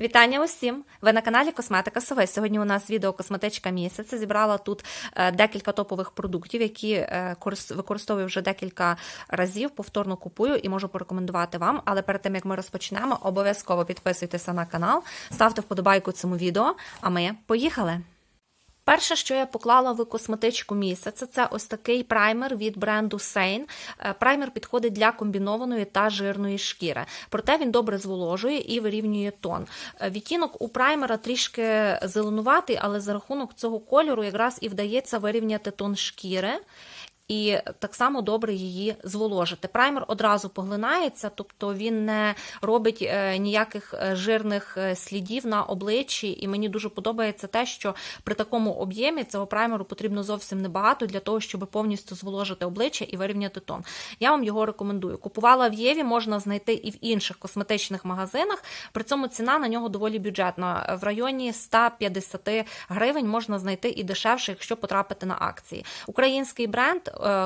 Вітання усім! Ви на каналі Косметика Сови. Сьогодні у нас відео косметичка місяця. Зібрала тут е, декілька топових продуктів, які е, корис- використовую вже декілька разів. Повторно купую і можу порекомендувати вам. Але перед тим як ми розпочнемо, обов'язково підписуйтеся на канал, ставте вподобайку цьому відео. А ми поїхали! Перше, що я поклала в косметичку місяця, це ось такий праймер від бренду Sein. Е, Праймер підходить для комбінованої та жирної шкіри. Проте він добре зволожує і вирівнює тон. Е, Відтінок у праймера трішки зеленуватий, але за рахунок цього кольору якраз і вдається вирівняти тон шкіри. І так само добре її зволожити. Праймер одразу поглинається, тобто він не робить е, ніяких е, жирних е, слідів на обличчі. І мені дуже подобається те, що при такому об'ємі цього праймеру потрібно зовсім небагато для того, щоб повністю зволожити обличчя і вирівняти тон. Я вам його рекомендую. Купувала в Єві, можна знайти і в інших косметичних магазинах. При цьому ціна на нього доволі бюджетна. В районі 150 гривень можна знайти і дешевше, якщо потрапити на акції. Український бренд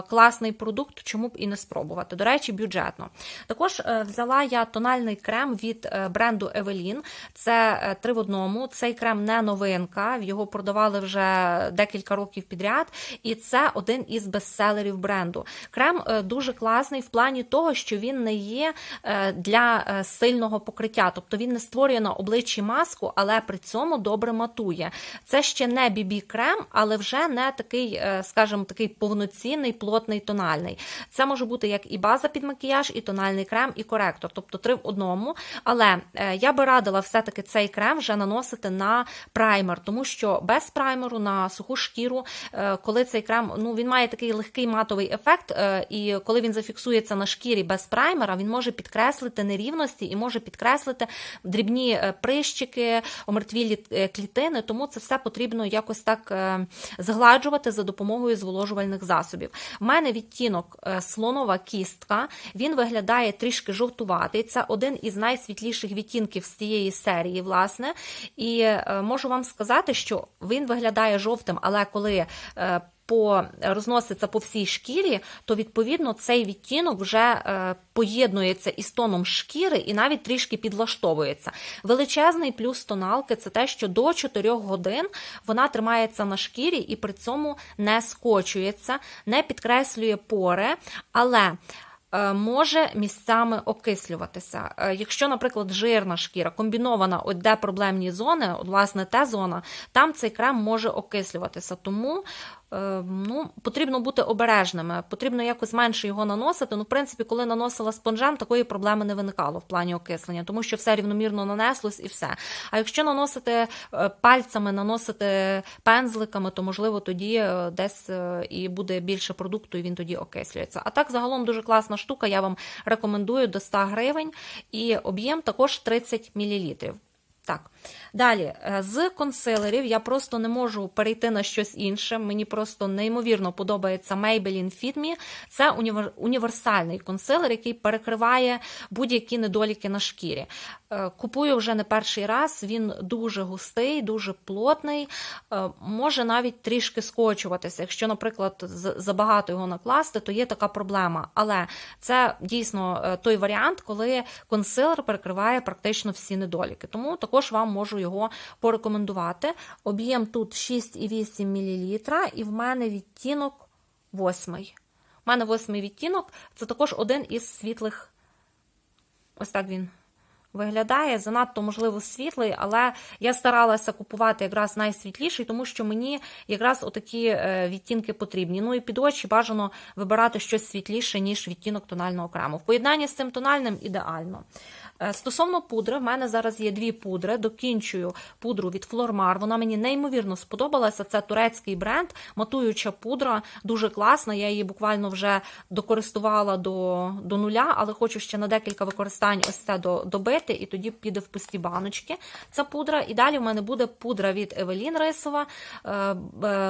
класний продукт, чому б і не спробувати. До речі, бюджетно. Також е, взяла я тональний крем від е, бренду Evelyn. Це е, три в одному. Цей крем не новинка. Його продавали вже декілька років підряд, і це один із бестселерів бренду. Крем е, дуже класний в плані того, що він не є е, для е, сильного покриття, тобто він не створює на обличчі маску, але при цьому добре матує. Це ще не бібі крем, але вже не такий, е, скажімо, такий повноцінний, плотний тональний. Це може бути як і база під макіяж, і тональний крем, і коректор, тобто три в одному. Але е, я би радила все-таки цей крем вже наносити на праймер, тому що без праймеру на суху шкіру, е, коли цей крем ну він має такий легкий матовий ефект, е, і коли він зафіксується на шкірі без праймера, він може підкреслити нерівності і може підкреслити дрібні прищики, омертвілі клітини. Тому це все потрібно якось так згладжувати за допомогою зволожувальних засобів. В мене відтінок е, слонова кістка. Він виглядає трішки жовтуватий. Це один із найсвітліших відтінків з цієї серії, власне. І е, можу вам сказати, що він виглядає жовтим, але коли е, по розноситься по всій шкірі, то відповідно цей відтінок вже е, поєднується із тоном шкіри і навіть трішки підлаштовується. Величезний плюс тоналки це те, що до 4 годин вона тримається на шкірі і при цьому не скочується, не підкреслює пори, але е, Може місцями окислюватися. Е, Якщо, наприклад, жирна шкіра комбінована, от де проблемні зони, от, власне, те зона, там цей крем може окислюватися. Тому ну, потрібно бути обережними, потрібно якось менше його наносити. Ну, в принципі, коли наносила спонжем, такої проблеми не виникало в плані окислення, тому що все рівномірно нанеслось і все. А якщо наносити е, пальцями, наносити пензликами, то можливо тоді е, десь е, і буде більше продукту, і він тоді окислюється. А так, загалом дуже класна штука. Я вам рекомендую до 100 гривень, і об'єм також 30 мл. Так, далі е, з консилерів я просто не можу перейти на щось інше. Мені просто неймовірно подобається Maybelline Fit Me. Це універсальний консилер, який перекриває будь-які недоліки на шкірі. Е, Купую вже не перший раз. Він дуже густий, дуже плотний, е, може навіть трішки скочуватися. Якщо, наприклад, забагато його накласти, то є така проблема. Але це дійсно той варіант, коли консилер перекриває практично всі недоліки. Тому також вам можу його порекомендувати. Об'єм тут 6,8 мл, і в мене відтінок 8. У мене восьмий відтінок, це також один із світлих. Ось так він виглядає. Занадто, можливо, світлий, але я старалася купувати якраз найсвітліший, тому що мені якраз отакі е, відтінки потрібні. Ну і під очі бажано вибирати щось світліше, ніж відтінок тонального крему. В поєднанні з цим тональним ідеально. Е, Стосовно пудри, в мене зараз є дві пудри. Докінчую пудру від Flormar. Вона мені неймовірно сподобалася. Це турецький бренд, матуюча пудра, дуже класна. Я її буквально вже докористувала до, до нуля, але хочу ще на декілька використань ось це до- добити, і тоді піде в пусті баночки. Ця пудра. І далі в мене буде пудра від Evelyn рисова, е,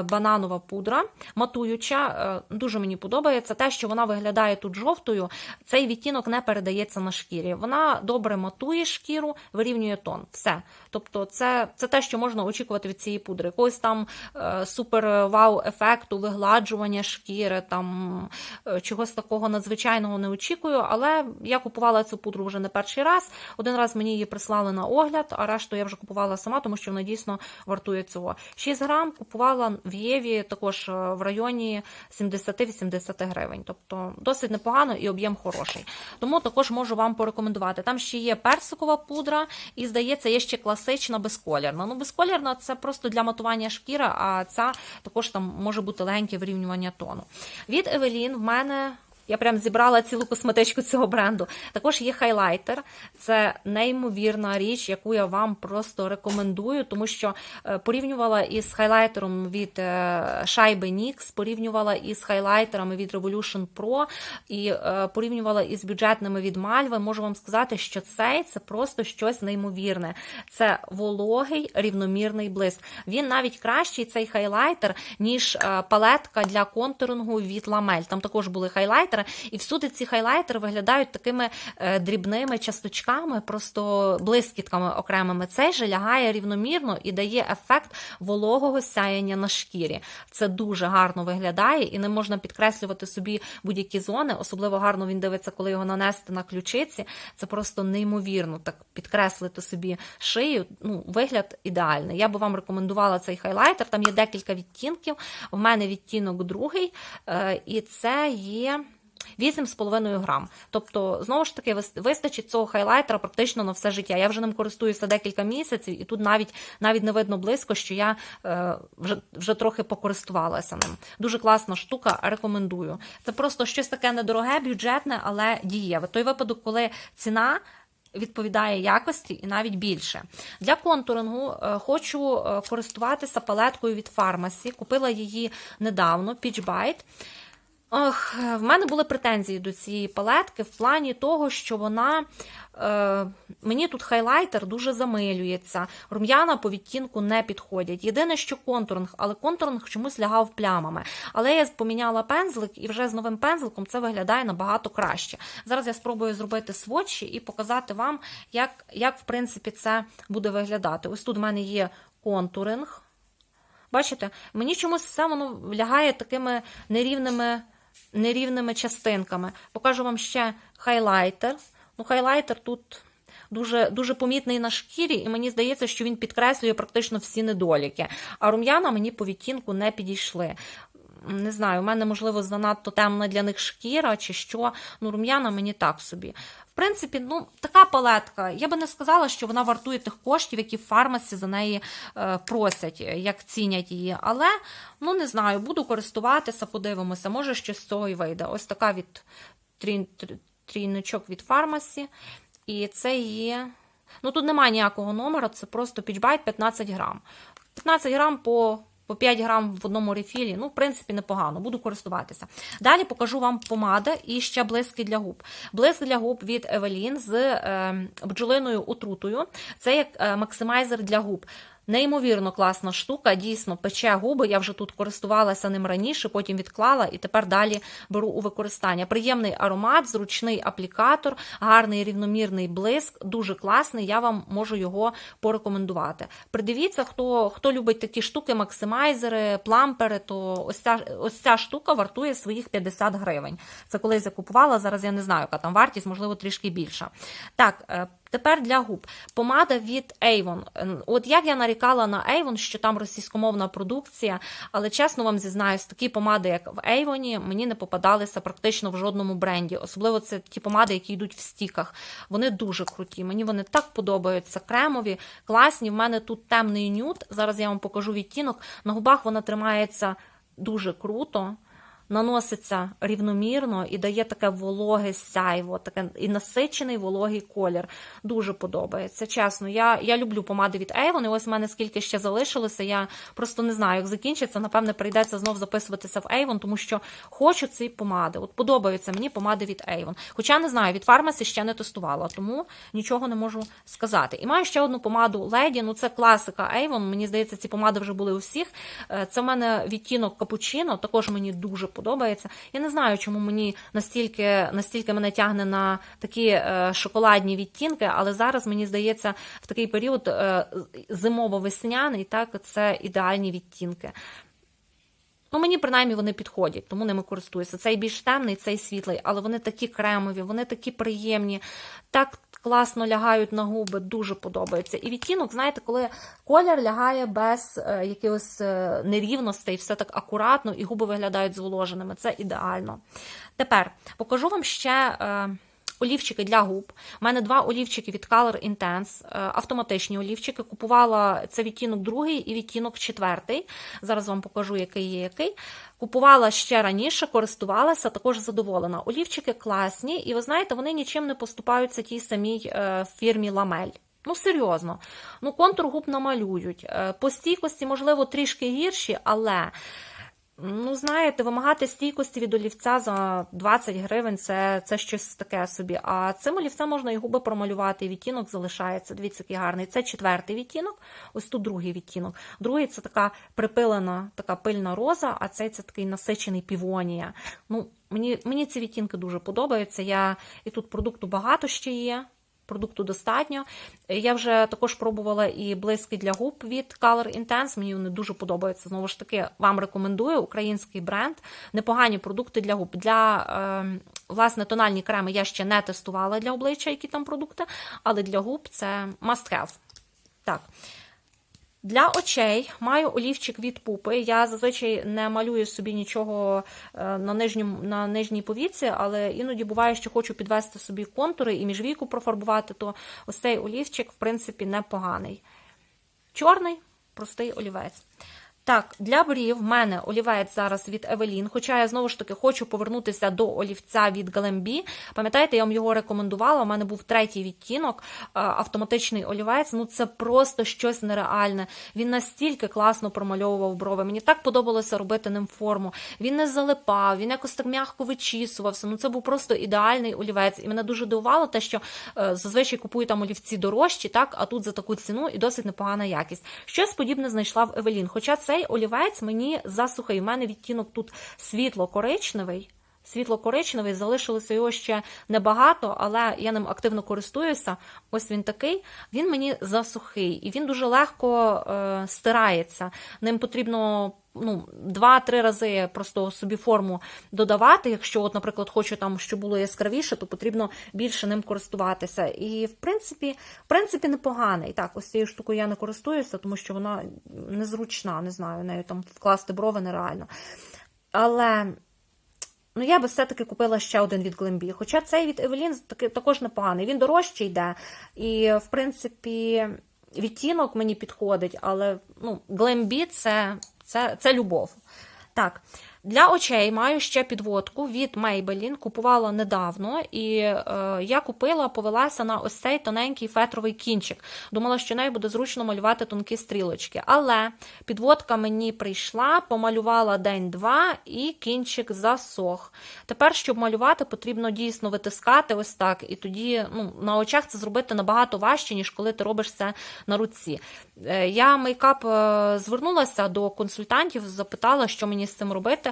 бананова пудра, матуюча. Е, Дуже мені подобається те, що вона виглядає тут жовтою. Цей відтінок не передається на шкірі. Вона добре матує шкіру, вирівнює тон. Все. Тобто, це, це те, що можна очікувати від цієї пудри. Якогось там е, супер вау ефекту, вигладжування шкіри, там е, чогось такого надзвичайного не очікую. Але я купувала цю пудру вже не перший раз. Один раз мені її прислали на огляд, а решту я вже купувала сама, тому що вона дійсно вартує цього. 6 грам купувала в Єві також е, в районі 70-80 гривень. Тобто досить непогано і об'єм хороший. Тому також можу вам порекомендувати. Там ще є персикова пудра, і здається, є ще класична безколірна. Ну, безколірна це просто для матування шкіри, а ця також там може бути легеньке вирівнювання тону. Від Евелін в мене. Я прям зібрала цілу косметичку цього бренду. Також є хайлайтер. Це неймовірна річ, яку я вам просто рекомендую, тому що е, порівнювала із хайлайтером від е, шайби NYX, порівнювала із хайлайтерами від Revolution Pro і е, порівнювала із бюджетними від Malve. Можу вам сказати, що цей це просто щось неймовірне. Це вологий рівномірний блиск. Він навіть кращий цей хайлайтер, ніж палетка для контурингу від Lamel. Там також були хайлайтери і всюди ці хайлайтери виглядають такими е, дрібними часточками, просто блискітками окремими. Цей же лягає рівномірно і дає ефект вологого сяяння на шкірі. Це дуже гарно виглядає і не можна підкреслювати собі будь-які зони. Особливо гарно він дивиться, коли його нанести на ключиці. Це просто неймовірно так підкреслити собі шию. Ну, вигляд ідеальний. Я би вам рекомендувала цей хайлайтер. Там є декілька відтінків. В мене відтінок другий, е, і це є. 8,5 грам. Тобто, знову ж таки, вистачить цього хайлайтера практично на все життя. Я вже ним користуюся декілька місяців, і тут навіть навіть не видно близько, що я е, вже вже трохи покористувалася ним. Дуже класна штука, рекомендую. Це просто щось таке недороге, бюджетне, але дієве. Той випадок, коли ціна. Відповідає якості і навіть більше. Для контурингу е, хочу е, користуватися палеткою від фармасі. Купила її недавно, Peach Bite. Ох, в мене були претензії до цієї палетки в плані того, що вона е, мені тут хайлайтер дуже замилюється, рум'яна по відтінку не підходять. Єдине, що контуринг, але контуринг чомусь лягав плямами. Але я поміняла пензлик, і вже з новим пензликом це виглядає набагато краще. Зараз я спробую зробити сводчі і показати вам, як, як в принципі, це буде виглядати. Ось тут в мене є контуринг. Бачите, мені чомусь все воно лягає такими нерівними нерівними частинками. Покажу вам ще хайлайтер. Ну, Хайлайтер тут дуже дуже помітний на шкірі, і мені здається, що він підкреслює практично всі недоліки. А рум'яна мені по відтінку не підійшли. Не знаю, у мене, можливо, занадто темна для них шкіра чи що. Ну, рум'яна мені так собі. В принципі, ну, така палетка. Я би не сказала, що вона вартує тих коштів, які в фармасі за неї е, просять, як цінять її. Але, ну, не знаю, буду користуватися, подивимося, може щось з цього і вийде. Ось така від трійничок від фармасі. І це є. Ну, тут немає ніякого номера, це просто пічбайт 15 грам. 15 грам по по 5 грам в одному рефілі, ну, в принципі, непогано, буду користуватися. Далі покажу вам помада і ще блиски для губ. Блиск для губ від Евелін з е, бджолиною отрутою. Це як е, максимайзер для губ. Неймовірно класна штука, дійсно пече губи. Я вже тут користувалася ним раніше, потім відклала і тепер далі беру у використання. Приємний аромат, зручний аплікатор, гарний рівномірний блиск, дуже класний. Я вам можу його порекомендувати. Придивіться, хто хто любить такі штуки, максимайзери, плампери, то ось ця ось ця штука вартує своїх 50 гривень. Це колись я купувала, зараз я не знаю, яка там вартість, можливо, трішки більша. Так, е, Тепер для губ. Помада від Avon. От як я нарікала на Avon, що там російськомовна продукція, але чесно вам зізнаюсь, такі помади, як в Avon, мені не попадалися практично в жодному бренді. Особливо це ті помади, які йдуть в стіках. Вони дуже круті. Мені вони так подобаються. Кремові, класні. В мене тут темний нюд. Зараз я вам покажу відтінок. На губах вона тримається дуже круто наноситься рівномірно і дає таке вологе сяйво, таке і насичений вологий колір. Дуже подобається. Чесно, я я люблю помади від Avon, і ось в мене скільки ще залишилося. Я просто не знаю, як закінчиться. Напевне, прийдеться знов записуватися в Avon, тому що хочу ці помади. От подобаються мені помади від Avon. Хоча не знаю, від фармасі ще не тестувала, тому нічого не можу сказати. І маю ще одну помаду Lady, ну це класика Avon. Мені здається, ці помади вже були у всіх. Е, це в мене відтінок капучино, також мені дуже подобається подобається. Я не знаю, чому мені настільки настільки мене тягне на такі е, шоколадні відтінки, але зараз мені здається, в такий період е, зимово-весняний, так це ідеальні відтінки. Ну, мені принаймні вони підходять, тому ними користуюся. Цей більш темний, цей світлий, але вони такі кремові, вони такі приємні, так класно лягають на губи, дуже подобається. І відтінок, знаєте, коли колір лягає без е, якихось е, нерівностей, все так акуратно, і губи виглядають зволоженими. Це ідеально. Тепер покажу вам ще. Олівчики для губ. У мене два олівчики від Color Intense, е, автоматичні олівчики. Купувала це відтінок другий і відтінок четвертий. Зараз вам покажу, який є який. Купувала ще раніше, користувалася, також задоволена. Олівчики класні, і ви знаєте, вони нічим не поступаються тій самій е, фірмі Ламель. Ну, серйозно. Ну, контур губ намалюють. Е, По стійкості, можливо, трішки гірші, але. Ну, знаєте, вимагати стійкості від олівця за 20 гривень це, це щось таке собі. А цим олівцем можна і губи промалювати, і відтінок залишається. Дивіться, який гарний. Це четвертий відтінок, ось тут другий відтінок. Другий це така припилена, така пильна роза, а цей це такий насичений півонія. Ну, мені, мені ці відтінки дуже подобаються. Я, І тут продукту багато ще є. Продукту достатньо. Я вже також пробувала і блиски для губ від Color Intense. Мені вони дуже подобаються. Знову ж таки, вам рекомендую український бренд. Непогані продукти для губ. Для е, власне тональні креми я ще не тестувала для обличчя, які там продукти, але для губ це must have. Так. Для очей маю олівчик від пупи. Я зазвичай не малюю собі нічого е, на нижньому, на нижній повіці, але іноді буває, що хочу підвести собі контури і міжвійку профарбувати, то ось цей олівчик, в принципі, непоганий. Чорний, простий олівець. Так, для брів в мене олівець зараз від Евелін, хоча я знову ж таки хочу повернутися до олівця від Галембі. Пам'ятаєте, я вам його рекомендувала. У мене був третій відтінок, е, автоматичний олівець. Ну це просто щось нереальне. Він настільки класно промальовував брови. Мені так подобалося робити ним форму. Він не залипав, він якось так м'яко вичісувався. Ну це був просто ідеальний олівець. І мене дуже дивувало те, що е, зазвичай купую там олівці дорожчі, так, а тут за таку ціну і досить непогана якість. Щось подібне знайшла в Евелін. Хоча цей олівець мені засухає. У мене відтінок тут світло-коричневий. Світло-коричневий, залишилося його ще небагато, але я ним активно користуюся. Ось він такий. Він мені засухий, і він дуже легко е, стирається. Ним потрібно ну, два-три рази просто собі форму додавати. Якщо, от, наприклад, хочу там, щоб було яскравіше, то потрібно більше ним користуватися. І, в принципі, в принципі, непоганий. Так, ось цією штукою я не користуюся, тому що вона незручна, не знаю, нею там вкласти брови нереально. Але. Ну, я би все-таки купила ще один від Глембі. Хоча цей від Евелін також непоганий. Він дорожче йде. І, в принципі, відтінок мені підходить, але ну, Глембі це, це, це любов. Так, для очей маю ще підводку від Maybelline, купувала недавно, і е, я купила, повелася на ось цей тоненький фетровий кінчик. Думала, що нею буде зручно малювати тонкі стрілочки. Але підводка мені прийшла, помалювала день-два, і кінчик засох. Тепер, щоб малювати, потрібно дійсно витискати ось так. І тоді ну, на очах це зробити набагато важче, ніж коли ти робиш це на руці. Е, я мейкап е, звернулася до консультантів, запитала, що мені з цим робити.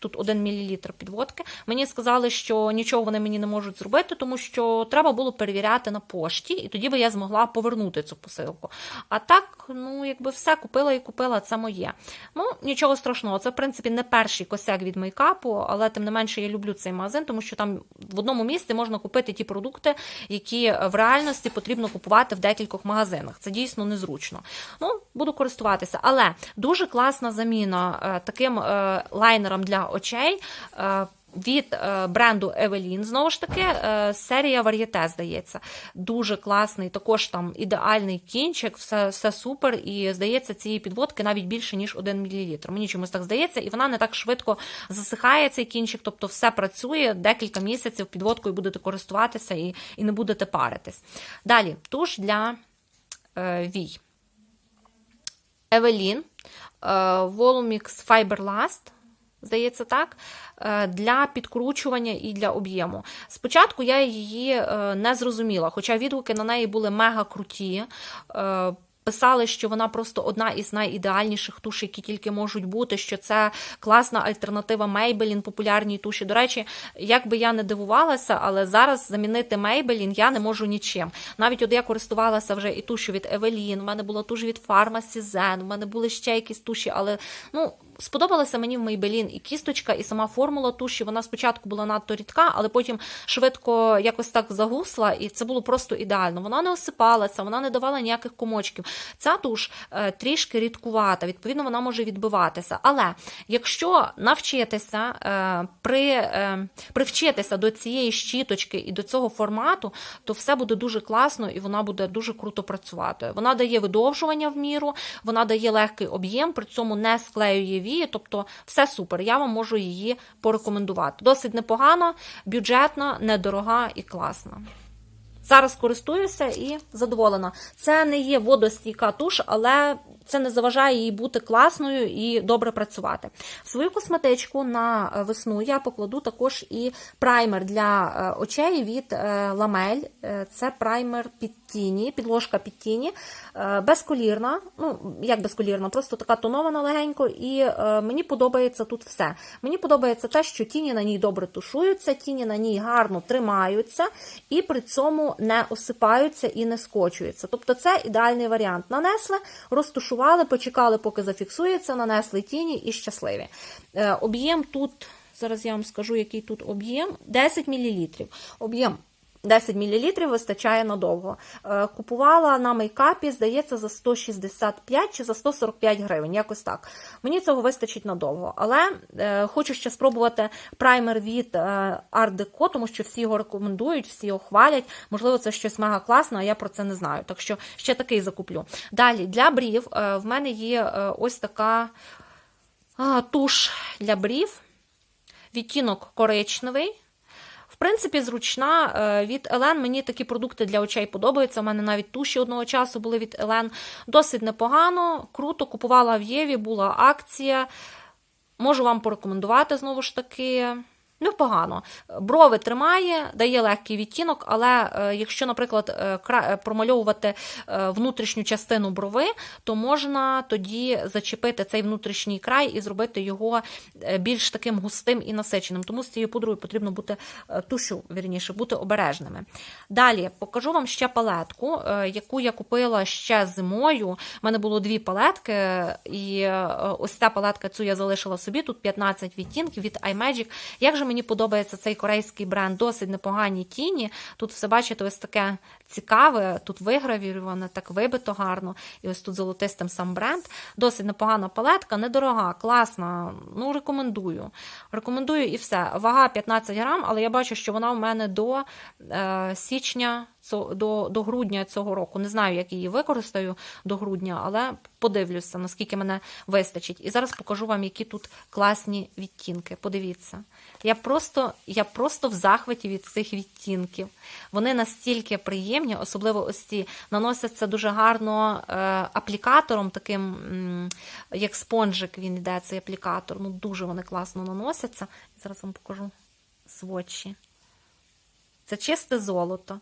Тут 1 мл підводки. Мені сказали, що нічого вони мені не можуть зробити, тому що треба було перевіряти на пошті, і тоді би я змогла повернути цю посилку. А так, ну, якби все купила і купила, це моє. Ну, нічого страшного, це, в принципі, не перший косяк від мейкапу, але тим не менше я люблю цей магазин, тому що там в одному місці можна купити ті продукти, які в реальності потрібно купувати в декількох магазинах. Це дійсно незручно. Ну, буду користуватися. Але дуже класна заміна е, таким е, лайнером для очей. Е, від е, бренду Evelyn, знову ж таки, е, серія Varieté, здається. Дуже класний, також там ідеальний кінчик, все все супер. І здається, цієї підводки навіть більше, ніж 1 мл. Мені чомусь так здається, і вона не так швидко засихає цей кінчик, тобто все працює декілька місяців підводкою будете користуватися і, і не будете паритись. Далі, туш для е, вій. Evelyn, е, Volumix Fiber Last. Здається, так, е, для підкручування і для об'єму. Спочатку я її е, не зрозуміла, хоча відгуки на неї були мега круті. Е, писали, що вона просто одна із найідеальніших туш, які тільки можуть бути, що це класна альтернатива Maybelline, популярній туші. До речі, як би я не дивувалася, але зараз замінити Maybelline я не можу нічим. Навіть от я користувалася вже і тушу від Evelyn, в мене була туш від Pharmacy Zen, в мене були ще якісь туші, але ну. Сподобалася мені в Maybelline і кісточка, і сама формула туші. Вона спочатку була надто рідка, але потім швидко якось так загусла, і це було просто ідеально. Вона не осипалася, вона не давала ніяких комочків. Ця туш е, трішки рідкувата, відповідно, вона може відбиватися. Але якщо навчитися е, при, е, привчитися до цієї щіточки і до цього формату, то все буде дуже класно і вона буде дуже круто працювати. Вона дає видовжування в міру, вона дає легкий об'єм, при цьому не склеює вії, тобто все супер. Я вам можу її порекомендувати. Досить непогано, бюджетна, недорога і класна. Зараз користуюся і задоволена. Це не є водостійка туш, але це не заважає їй бути класною і добре працювати. В свою косметичку на е, весну я покладу також і праймер для е, очей від е, Ламель. Це праймер під тіні, підложка під тіні, безколірна. Ну, як безколірна, просто така тонована легенько, і мені подобається тут все. Мені подобається те, що тіні на ній добре тушуються, тіні на ній гарно тримаються і при цьому не осипаються і не скочуються. Тобто це ідеальний варіант. Нанесли, розтушували, почекали, поки зафіксується, нанесли тіні і щасливі. Е, Об'єм тут, зараз я вам скажу, який тут об'єм 10 мл. Об'єм 10 мл вистачає надовго. Е, Купувала на мейкапі, здається, за 165 чи за 145 гривень, якось так. Мені цього вистачить надовго. Але е, хочу ще спробувати праймер від е, Art Deco, тому що всі його рекомендують, всі його хвалять. Можливо, це щось мега класне, а я про це не знаю. Так що ще такий закуплю. Далі, для брів е, в мене є е, ось така а, туш для брів. Відтінок коричневий. В принципі, зручна е, від Елен. Мені такі продукти для очей подобаються. У мене навіть туші одного часу були від Елен. Досить непогано, круто. Купувала в Єві, була акція. Можу вам порекомендувати знову ж таки. Непогано. Брови тримає, дає легкий відтінок, але е, якщо, наприклад, е, е, промальовувати внутрішню частину брови, то можна тоді зачепити цей внутрішній край і зробити його більш таким густим і насиченим. Тому з цією пудрою потрібно бути тушу, вірніше, бути обережними. Далі покажу вам ще палетку, яку я купила ще зимою. У мене було дві палетки, і ось ця палетка цю я залишила собі. Тут 15 відтінків від iMagic. Як же мені подобається цей корейський бренд, досить непогані тіні. Тут все бачите, ось таке цікаве, тут вигравіроване, так вибито гарно. І ось тут золотистим сам бренд. Досить непогана палетка, недорога, класна. Ну, рекомендую. Рекомендую і все. Вага 15 грам, але я бачу, що вона в мене до е, січня. До, до грудня цього року. Не знаю, як її використаю до грудня, але подивлюся, наскільки мене вистачить. І зараз покажу вам, які тут класні відтінки. Подивіться. Я просто, я просто в захваті від цих відтінків. Вони настільки приємні, особливо ось ці наносяться дуже гарно е, аплікатором, таким, як спонжик він йде, цей аплікатор. Ну, дуже вони класно наносяться. Зараз вам покажу сводчі. Це чисте золото.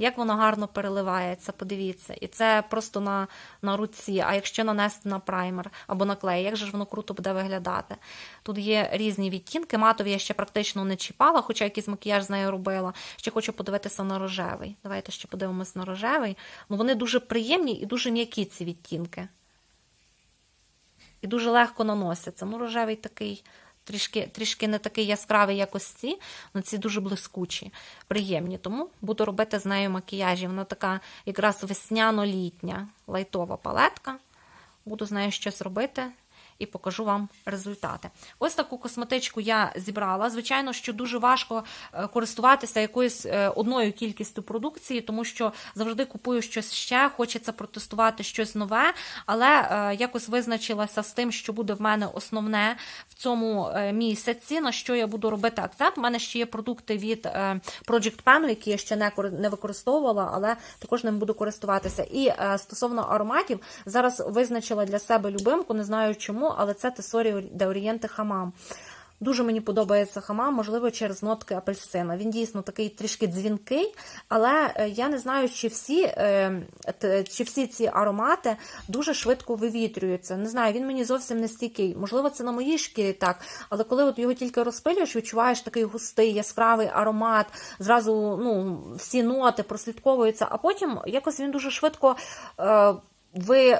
Як воно гарно переливається, подивіться. І це просто на, на руці. А якщо нанести на праймер або на клей, як же ж воно круто буде виглядати? Тут є різні відтінки. Матові я ще практично не чіпала, хоча якийсь макіяж з нею робила. Ще хочу подивитися на рожевий. Давайте ще подивимось на рожевий. Ну, вони дуже приємні і дуже м'які ці відтінки. І дуже легко наносяться. Ну, рожевий такий трішки, трішки не такий яскравий, як ось ці, але ці дуже блискучі, приємні. Тому буду робити з нею макіяжі. Вона така якраз весняно-літня лайтова палетка. Буду з нею щось робити. І покажу вам результати. Ось таку косметичку я зібрала. Звичайно, що дуже важко е, користуватися якоюсь е, одною кількістю продукції, тому що завжди купую щось ще, хочеться протестувати щось нове, але е, якось визначилася з тим, що буде в мене основне в цьому місяці, на що я буду робити акцент. У мене ще є продукти від Project Pen, які я ще не кор- не використовувала, але також ним буду користуватися. І стосовно ароматів, зараз визначила для себе любимку, не знаю чому, але це Тесорі де Орієнти Хамам. Дуже мені подобається хамам, можливо, через нотки апельсина. Він дійсно такий трішки дзвінкий, але е, я не знаю, чи всі, е, чи всі ці аромати дуже швидко вивітрюються. Не знаю, він мені зовсім не стійкий. Можливо, це на моїй шкірі так, але коли от його тільки розпилюєш, відчуваєш такий густий, яскравий аромат, зразу ну, всі ноти прослідковуються, а потім якось він дуже швидко. Ви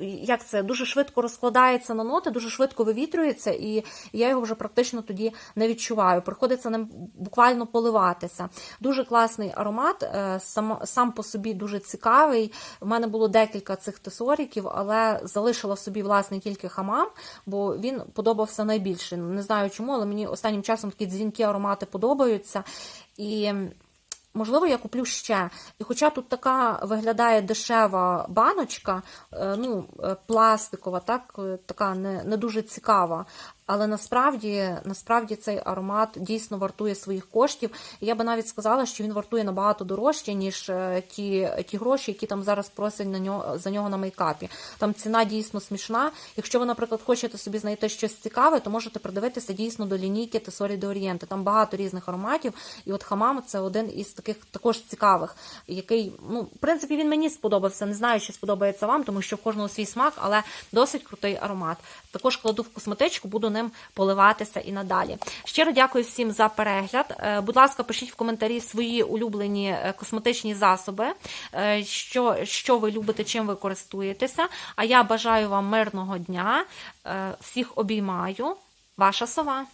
як це дуже швидко розкладається на ноти, дуже швидко вивітрюється, і я його вже практично тоді не відчуваю. Приходиться ним буквально поливатися. Дуже класний аромат, е, сам, сам по собі дуже цікавий. У мене було декілька цих тесоріків, але залишила собі власне тільки хамам, бо він подобався найбільше. Не знаю чому, але мені останнім часом такі дзвінки аромати подобаються. І Можливо, я куплю ще. І хоча тут така виглядає дешева баночка, е, ну, е, пластикова, так, е, така не, не дуже цікава. Але насправді, насправді цей аромат дійсно вартує своїх коштів. Я би навіть сказала, що він вартує набагато дорожче, ніж е, ті, ті гроші, які там зараз просять на нього, за нього на мейкапі. Там ціна дійсно смішна. Якщо ви, наприклад, хочете собі знайти щось цікаве, то можете придивитися дійсно до лінійки Тесорі де Орієнти. Там багато різних ароматів. І от хамам це один із таких також цікавих, який, ну, в принципі, він мені сподобався. Не знаю, чи сподобається вам, тому що в кожного свій смак, але досить крутий аромат. Також кладу в косметичку, буду ним поливатися і надалі. Щиро дякую всім за перегляд. Е, Будь ласка, пишіть в коментарі свої улюблені е, косметичні засоби, е, що, що ви любите, чим ви користуєтеся. А я бажаю вам мирного дня. Всіх обіймаю. Ваша сова.